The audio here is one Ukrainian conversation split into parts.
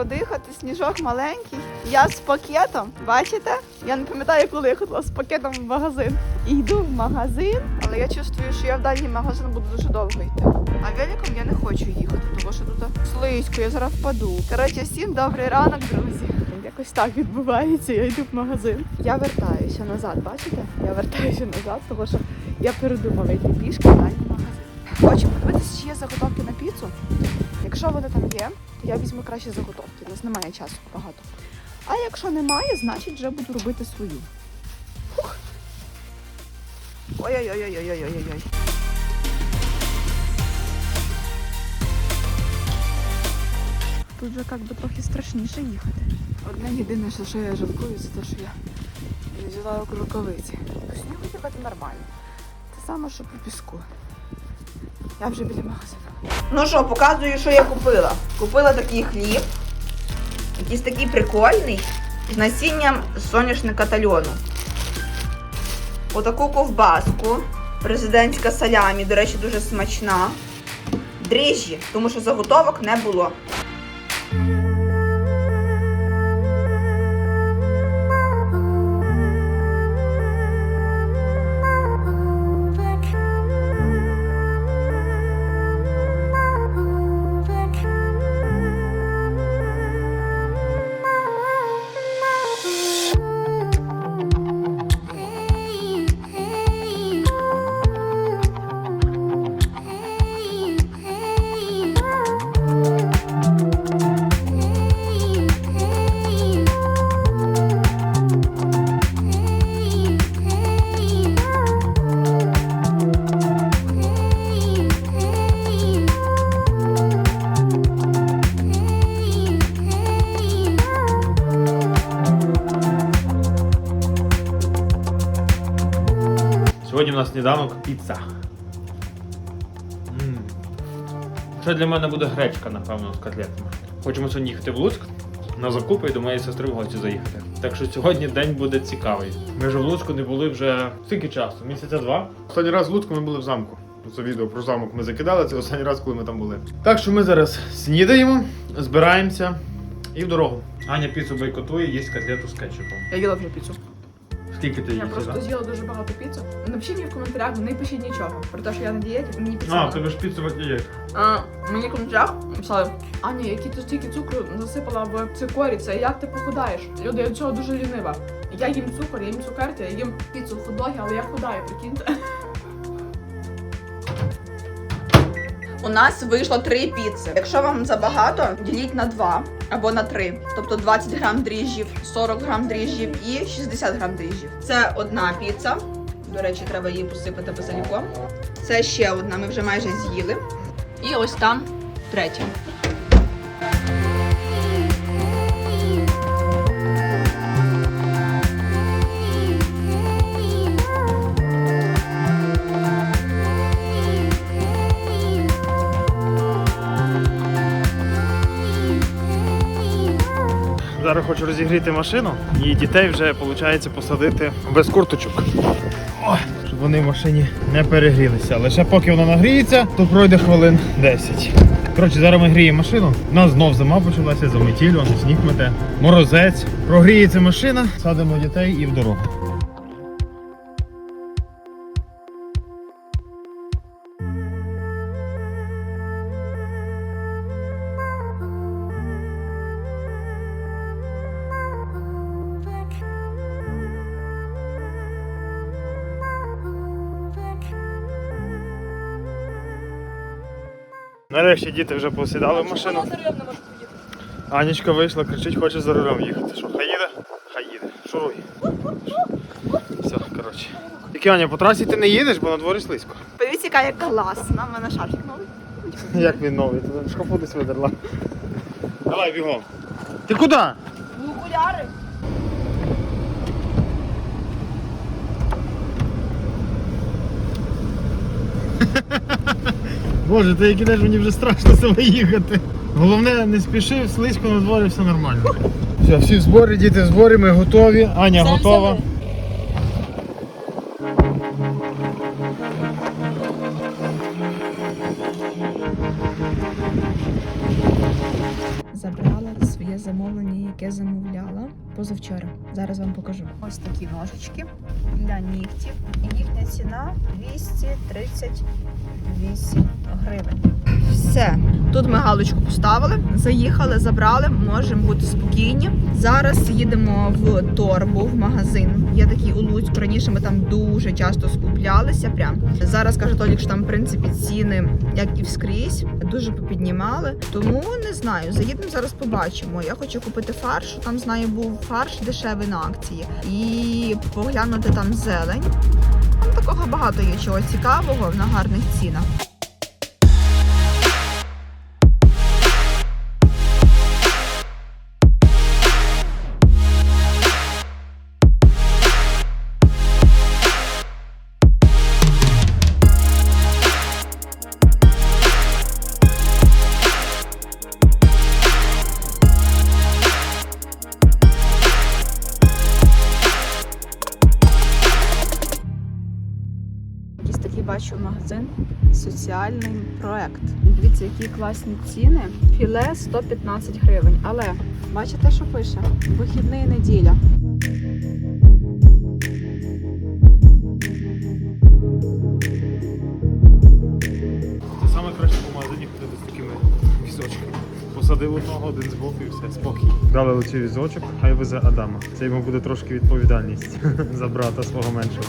Легко дихати, сніжок маленький. Я з пакетом, бачите? Я не пам'ятаю, коли я ходила з пакетом в магазин. І йду в магазин, але я чувствую, що я в дальній магазин буду дуже довго йти. А великом я не хочу їхати, тому що тут слизько, я зараз впаду. Коротше, всім добрий ранок, друзі. Якось так відбувається, я йду в магазин. Я вертаюся назад, бачите? Я вертаюся назад, тому що я передумала йти пішки в дальній магазин. Хочу подивитися, чи є заготовки на піцу. Якщо вони там є, то я візьму краще заготовки. У нас немає часу багато. А якщо немає, значить вже буду робити свою. Фух. Ой-ой-ой-ой-ой-ой-ой. Тут же як би трохи страшніше їхати. Одне єдине, що я жалкую, це те, що я не взяла рукавиці. Снігу їхати нормально. Те саме, що по піску. Я вже біля магазину. Ну що, показую, що я купила. Купила такий хліб, якийсь такий прикольний, з насінням соняшника та льону. Отаку ковбаску. Президентська салямі, до речі, дуже смачна. Дріжджі, тому що заготовок не було. Сніданок піца. М. Це для мене буде гречка, напевно, з котлетами. Хочемо сьогодні їхати в Луцьк на закупи і до моєї сестри в гості заїхати. Так що сьогодні день буде цікавий. Ми ж в Луцьку не були вже скільки часу? Місяця два. Останній раз в Луцьку ми були в замку. Це відео про замок ми закидали, це останній раз, коли ми там були. Так що ми зараз снідаємо, збираємося і в дорогу. Аня піцу бойкотує, їсть котлету з кетчупом. Я їла вже піцу. Скільки ти Я їсти? просто з'їла дуже багато піцу. Напишіть мені в коментарях, не пишіть нічого. Про те, що я на дієті, мені А, писали. в тебе ж піцу є. А, мені в коментарях писали, Аня, які ти стільки цукру засипала в цикорі, це як ти похудаєш? Люди, я цього дуже лінива. Я їм цукор, я їм цукерки, я їм піцу, хот-доги, але я худаю, прикиньте. У нас вийшло три піци. Якщо вам забагато, діліть на два або на три. Тобто 20 грам дріжджів, 40 грам дріжджів і 60 грам дріжджів. Це одна піца. До речі, треба її посипати базиліком. Це ще одна, ми вже майже з'їли. І ось там третя. Зараз хочу розігріти машину і дітей вже виходить посадити без курточок. Щоб вони в машині не перегрілися. Лише поки вона нагріється, то пройде хвилин 10. Коротше, зараз ми гріємо машину. У нас знов зима почалася, заметіль, сніг мете, морозець. Прогріється машина, садимо дітей і в дорогу. Нарешті діти вже посідали в машину. Анічка вийшла, кричить, хоче за рулем їхати. Що, хай їде? Хай їде. Шуруй. Все, коротше. Тільки Аня, по трасі ти не їдеш, бо на дворі слизько. Подивіться, яка я класна. В мене шарфік новий. Як він новий? Ти шкафу десь видерла. Давай бігом. Ти куди? Ну, окуляри. Боже, ти як ідеш, мені вже страшно себе їхати. Головне, не спіши, слизько на дворі, все нормально. Все, всі в зборі, діти в зборі, ми готові. Аня готова. Яке замовляла позавчора. Зараз вам покажу. Ось такі ножички для нігтів. І їхня ціна 238 гривень. Все, тут ми галочку поставили, заїхали, забрали, можемо бути спокійні. Зараз їдемо в торбу в магазин. Є такий у Луцьку. Раніше ми там дуже часто скуплялися. Прям зараз каже Толік, що там в принципі ціни, як і вскрізь, дуже попіднімали. Тому не знаю. Заїдемо зараз, побачимо. Я хочу купити фарш. Там знаю, був фарш дешевий на акції, і поглянути там зелень. Там такого багато є чого цікавого на гарних цінах. Соціальний проект. Дивіться, які класні ціни. Філе 115 гривень. Але бачите, що пише? Вихідний неділя. Це саме краще по магазині ходити з такими візочками. Посадив одного, один з боку і все, спокій. Дали оцю візочок, хай везе Адама. Це йому буде трошки відповідальність за брата свого меншого.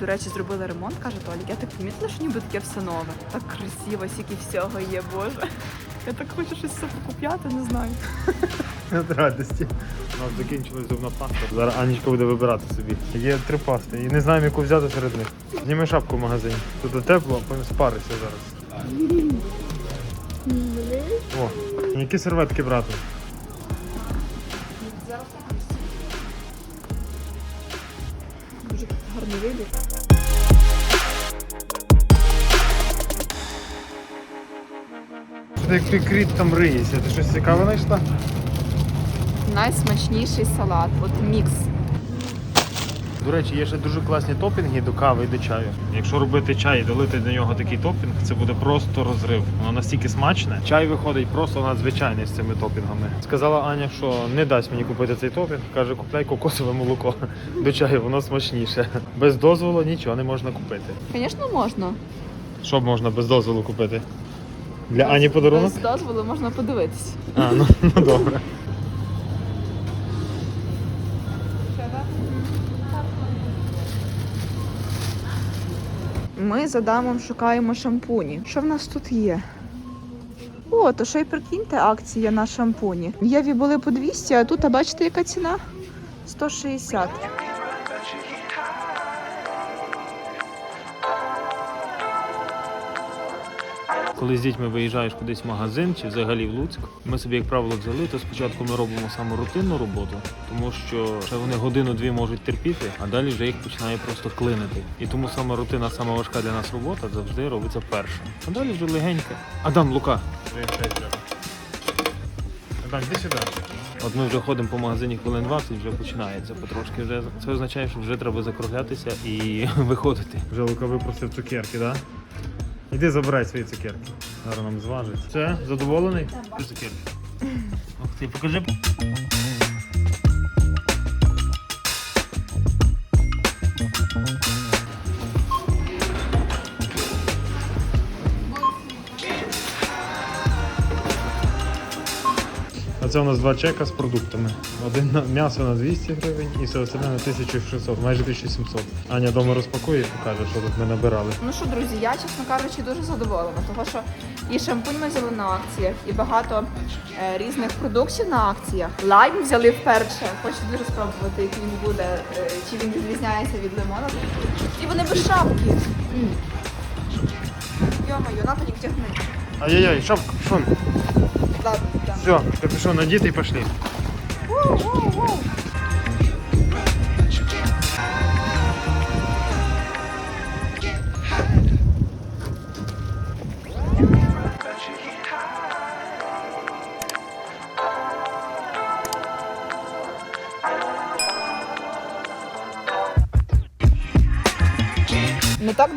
До речі, зробили ремонт, каже Толік. Я так помітила, що ніби таке все нове. Так красиво, стільки всього є, боже. Я так хочу щось все покупляти, не знаю. Від радості. У нас закінчилась зубна паста. Зараз Анічка буде вибирати собі. Є три пасти. І не знаємо, яку взяти серед них. Зніми шапку в магазині. Тут тепло, потім спарися зараз. О, які серветки брати? Дуже гарний вибір. Ти як прикріт там риєшся? Ти щось цікаве знайшла? Найсмачніший салат. От мікс. До речі, є ще дуже класні топінги до кави і до чаю. Якщо робити чай і долити до нього такий топінг, це буде просто розрив. Воно настільки смачне. Чай виходить просто надзвичайний з цими топінгами. Сказала Аня, що не дасть мені купити цей топінг. Каже, купляй кокосове молоко до чаю, воно смачніше. Без дозволу нічого не можна купити. Звісно, можна. Що б можна без дозволу купити? Для Ані подарунок? Без дозволу можна подивитись. А, ну, ну добре. Ми з Адамом шукаємо шампуні. Що в нас тут є? О, то ще й прикиньте акція на шампуні. В Єві були по 200, а тут, а бачите, яка ціна? 160. Коли з дітьми виїжджаєш кудись в магазин чи взагалі в Луцьк, ми собі, як правило, взяли, то спочатку ми робимо саме рутинну роботу, тому що ще вони годину-дві можуть терпіти, а далі вже їх починає просто клинити. І тому саме рутина, сама важка для нас робота завжди робиться перша. А далі вже легенько. Адам, Лука. Адам, іди сюди. От ми вже ходимо по магазині хвилин 20, вже починається потрошки. Вже це означає, що вже треба закруглятися і виходити. Вже Лука випросив цукерки, так? Да? Іди забирай свої цукерки. Зараз нам зважить. Все, задоволений? Так. Цукерки. Ух ти, покажи. Це у нас два чека з продуктами. Один на м'ясо на 200 гривень і все остальне на 1600, майже 1700. Аня вдома розпакує і покаже, що тут ми набирали. Ну що, друзі, я, чесно кажучи, дуже задоволена, тому що і шампунь ми взяли на акціях, і багато е, різних продуктів на акціях. Лайм взяли вперше. Хочу дуже спробувати, як він буде, е, чи він відрізняється від лимона. І вони без шапки. Йо-моє, на тоді втягни. Ай-яй-яй, шапка, пішов. Ладно. Все, капюшон надетый и пошли. Воу-воу-воу. Ми так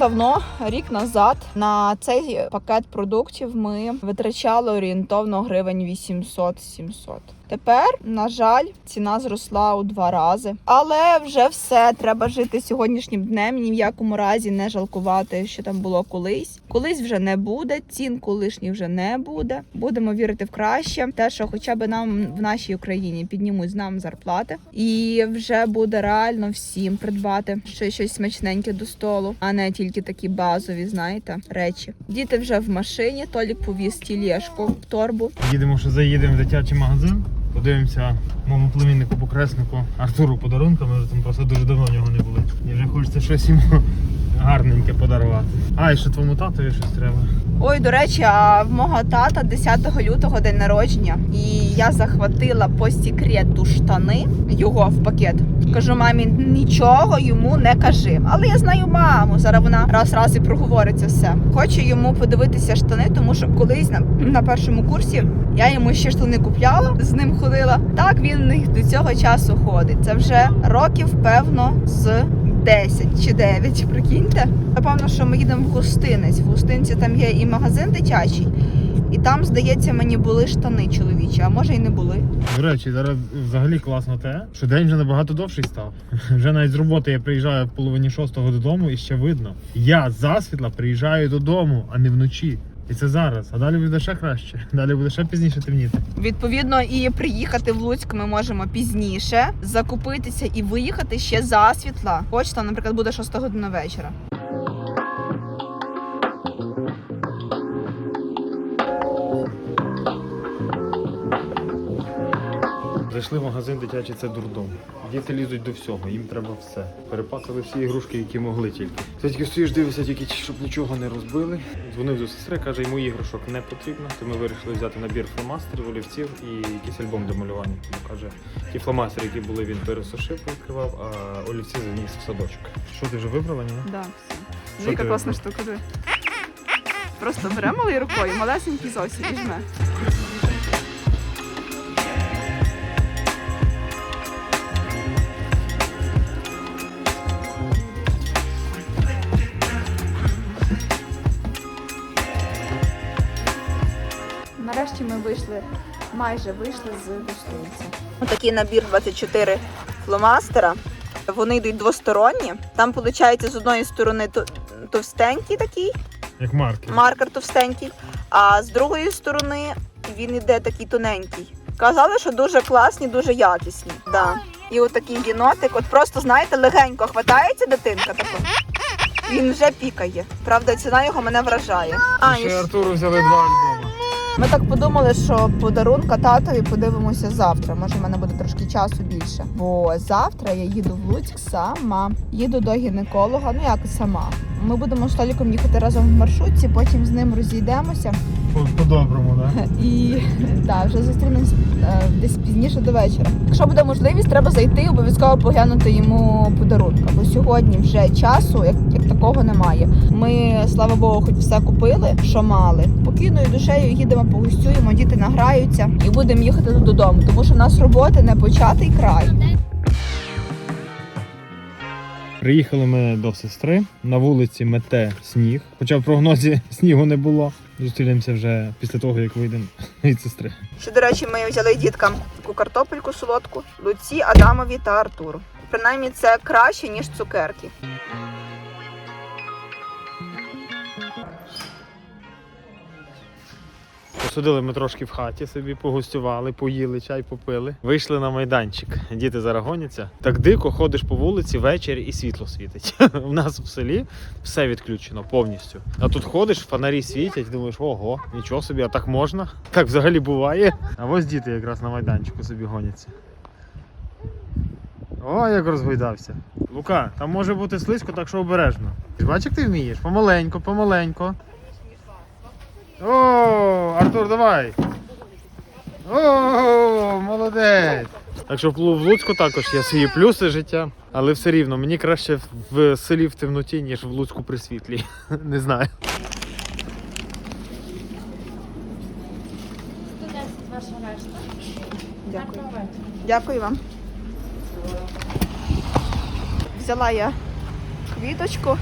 давно, рік назад, на цей пакет продуктів ми витрачали орієнтовно гривень 800-700. Тепер, на жаль, ціна зросла у два рази. Але вже все треба жити сьогоднішнім днем. Ні в якому разі не жалкувати, що там було колись. Колись вже не буде, цін колишніх вже не буде. Будемо вірити в краще. Те, що хоча б нам в нашій Україні піднімуть нам зарплати, і вже буде реально всім придбати ще щось смачненьке до столу, а не тільки такі базові, знаєте, речі. Діти вже в машині. Толік повіз тілешку в торбу. Їдемо, що заїдемо в дитячий магазин. Подивимося моєму племіннику покреснику Артуру подарунка. Ми вже там просто дуже давно в нього не були. І вже хочеться щось йому гарненьке подарувати. А, і ще твоєму татові щось треба. Ой, до речі, а в мого тата 10 лютого день народження, і я захватила по секрету штани його в пакет. Кажу, мамі, нічого йому не кажи. Але я знаю маму. Зараз вона раз раз і проговориться все. Хочу йому подивитися штани, тому що колись на, на першому курсі я йому ще штани купляла, з ним ходила. Так він до цього часу ходить. Це вже років, певно, з 10 чи 9, прикиньте. Напевно, що ми їдемо в гостинець. В гостинці там є і магазин дитячий, і там, здається, мені були штани чоловічі, а може й не були. До речі, зараз взагалі класно те, що день вже набагато довший став. Вже навіть з роботи я приїжджаю в половині шостого додому і ще видно. Я засвітла приїжджаю додому, а не вночі. І це зараз. А далі буде ще краще. Далі буде ще пізніше темніти. Відповідно, і приїхати в Луцьк ми можемо пізніше, закупитися і виїхати ще за світла. Почта, наприклад, буде 6 година вечора. Зайшли в магазин дитячий, це дурдом. Діти лізуть до всього, їм треба все. Перепасили всі ігрушки, які могли тільки. Ти тільки стоїш, дивишся, тільки щоб нічого не розбили. Дзвонив до сестри, каже, йому іграшок не потрібно. То ми вирішили взяти набір фломастерів, олівців і якийсь альбом для малювання. Тому каже, ті фломастери, які були, він пересушив, відкривав, а олівці заніс в садочок. Що ти вже вибрала, ні? Да, все. Що Ну, класна штука. Просто бере малою рукою, малесенький зовсім жме. Нарешті ми вийшли, майже вийшли з гостиниці. Такий набір 24 фломастера. Вони йдуть двосторонні. Там, виходить, з одної сторони товстенький такий, Як маркер. маркер товстенький, а з другої сторони він іде такий тоненький. Казали, що дуже класні, дуже якісні. Да. І от такий єнотик, от просто, знаєте, легенько хватається дитинка тако. Він вже пікає. Правда, ціна його мене вражає. А, і Ще Артуру взяли два альбоми. Ми так подумали, що подарунка татові подивимося завтра. Може, в мене буде трошки часу більше. Бо завтра я їду в Луцьк сама. Їду до гінеколога. Ну як сама. Ми будемо з Толіком їхати разом в маршрутці, потім з ним розійдемося По- По-доброму, так? і да, вже зустрінемось е, десь пізніше до вечора. Якщо буде можливість, треба зайти обов'язково поглянути йому подарунка. Сьогодні вже часу як, як такого немає. Ми, слава Богу, хоч все купили, що мали. Спокійною душею їдемо, погостюємо, діти награються і будемо їхати додому, тому що в нас роботи не початий край. Приїхали ми до сестри. На вулиці мете сніг. Хоча в прогнозі снігу не було. Зустрінемося вже після того, як вийдемо від сестри. Ще, до речі, ми взяли діткам таку картопельку солодку, Луці, Адамові та Артуру. Принаймні це краще, ніж цукерки. Посудили ми трошки в хаті собі, погостювали, поїли, чай попили. Вийшли на майданчик. Діти зараз гоняться. Так дико ходиш по вулиці ввечері і світло світить. У нас в селі все відключено повністю. А тут ходиш, фонарі світять, думаєш, ого, нічого собі, а так можна? Так взагалі буває. А ось діти якраз на майданчику собі гоняться. О, як розгойдався. Лука, там може бути слизько, так що обережно. Бачиш, як ти вмієш? Помаленько, помаленько. О, Артур, давай. О, молодець. Так що в в Луцьку також є свої плюси життя, але все рівно мені краще в селі в темноті, ніж в Луцьку при світлі. Не знаю. Дякую. Дякую вам. Взяла я квіточку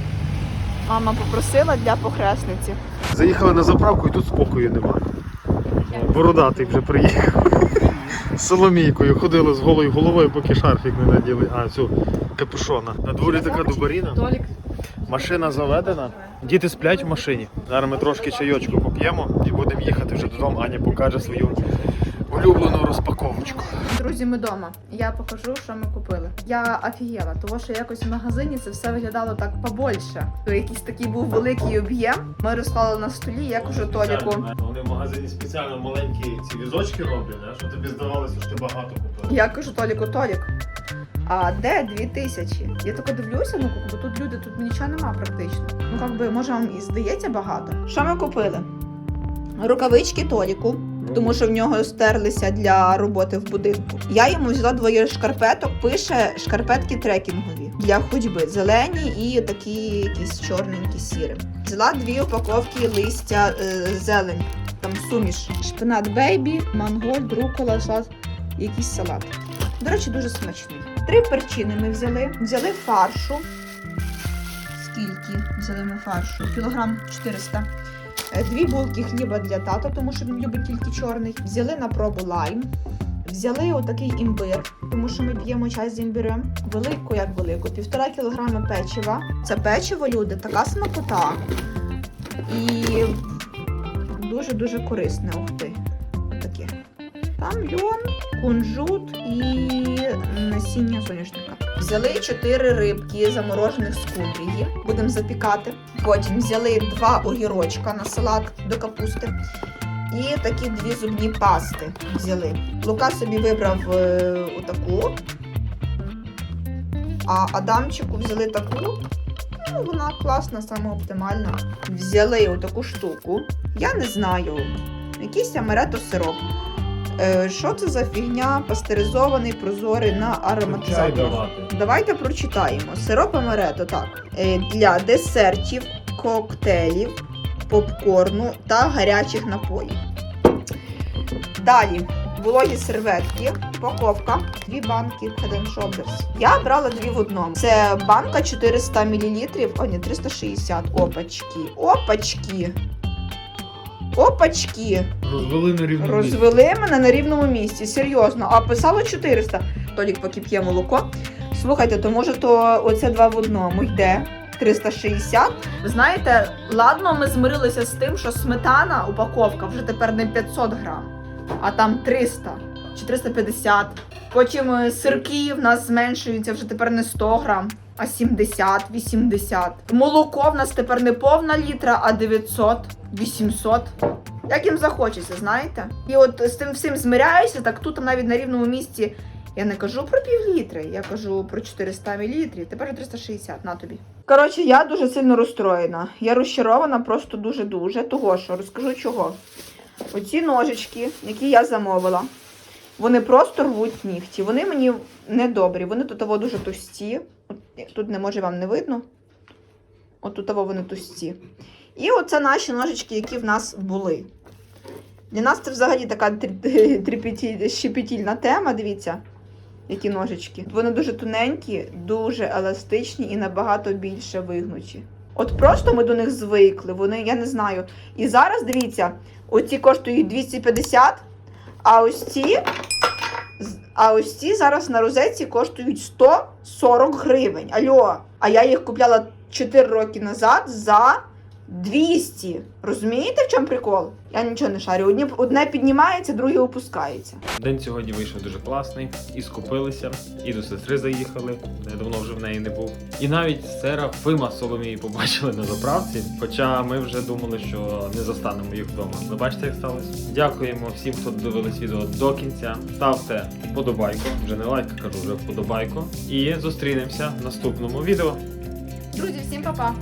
Мама попросила для похресниці. Заїхали на заправку і тут спокою немає. Бородатий вже приїхав. З Соломійкою ходили з голою головою, поки шарфік не наділи. А, цю капюшона. На дворі така дубаріна. Машина заведена. Діти сплять в машині. Зараз ми трошки чайочку поп'ємо і будемо їхати вже додому. Аня покаже свою улюблену розпаковочку. Друзі, ми вдома. Я покажу, що ми купили. Я офігела, тому що якось в магазині це все виглядало так побольше. То Якийсь такий був великий об'єм. Ми розклали на столі, я кажу Толіку. Вони в магазині спеціально маленькі ці візочки роблять, щоб тобі здавалося, що ти багато купив. Я кажу Толіку, Толік. А де дві тисячі? Я тако дивлюся, ну бо тут люди, тут нічого нема практично. Ну як би, може вам і здається багато. Що ми купили? Рукавички Толіку, тому що в нього стерлися для роботи в будинку. Я йому взяла двоє шкарпеток, пише шкарпетки трекінгові для ходьби. Зелені і такі якісь чорненькі сірі. Взяла дві упаковки листя е, зелень, там суміш. Шпинат бейбі, манголь, рукола, салат, якийсь салат. До речі, дуже смачний. Три перчини ми взяли. Взяли фаршу. Скільки взяли ми фаршу? Кілограм 400. Е, Дві булки хліба для тата, тому що він любить тільки чорний. Взяли на пробу лайм. Взяли отакий імбир, тому що ми п'ємо чай з імбирем. Велику, як велику, півтора кілограми печива. Це печиво, люди, така смакота. І дуже-дуже корисне. Ух ти. Отаке. Там льон, кунжут і насіння соняшника. Взяли 4 рибки заморожених з кудрії. Будемо запікати. Потім взяли два огірочка на салат до капусти. І такі дві зубні пасти взяли. Лука собі вибрав е, отаку. А Адамчику взяли таку. Ну, вона класна, саме оптимальна. Взяли отаку штуку. Я не знаю. Якийсь амарето сироп. Е, Що це за фігня? Пастеризований, прозорий на ароматизатор. Давайте прочитаємо. Сироп амарето, так. Е, Для десертів, коктейлів, попкорну та гарячих напоїв. Далі. Вологі серветки, упаковка, дві банки Head and Shoulders. Я брала дві в одному. Це банка 400 мл, о, ні, 360. Опачки. Опачки. Опачки. Розвели на рівному Розвели мене на рівному місці, серйозно. А писало 400. Толік поки п'є молоко. Слухайте, то може то оце два в одному йде. 360. Ви знаєте, ладно, ми змирилися з тим, що сметана, упаковка вже тепер не 500 грам, а там 300 чи 350. Потім е, сирки в нас зменшуються вже тепер не 100 грам, а 70, 80. Молоко в нас тепер не повна літра, а 900, 800. Як їм захочеться, знаєте? І от з тим всім змиряюся, так тут навіть на рівному місці я не кажу про пів літри, я кажу про 400 мл, тепер 360, на тобі. Коротше, я дуже сильно розстроєна. Я розчарована просто дуже-дуже. Того що розкажу чого. Оці ножички, які я замовила, вони просто рвуть нігті. Вони мені недобрі. Вони тут дуже товсті. От, тут не може вам не видно. От тут вони товсті. І оце наші ножички, які в нас були. Для нас це взагалі така щепетільна тема, дивіться, які ножички. Вони дуже тоненькі, дуже еластичні і набагато більше вигнуті. От просто ми до них звикли, вони, я не знаю. І зараз дивіться, оці коштують 250, а ось ці, а ось ці зараз на розетці коштують 140 гривень. Альо, а я їх купляла 4 роки назад за 200. Розумієте, в чому прикол? Я нічого не шарю. Одні, одне піднімається, друге опускається. День сьогодні вийшов дуже класний. І скупилися, і до сестри заїхали. Я давно вже в неї не був. І навіть Серафима з Соломії побачили на заправці. Хоча ми вже думали, що не застанемо їх вдома. Ви бачите, як сталося? Дякуємо всім, хто додивились відео до кінця. Ставте вподобайку, вже не лайк, кажу, вже вподобайку. І зустрінемося в наступному відео. Друзі, всім па-па!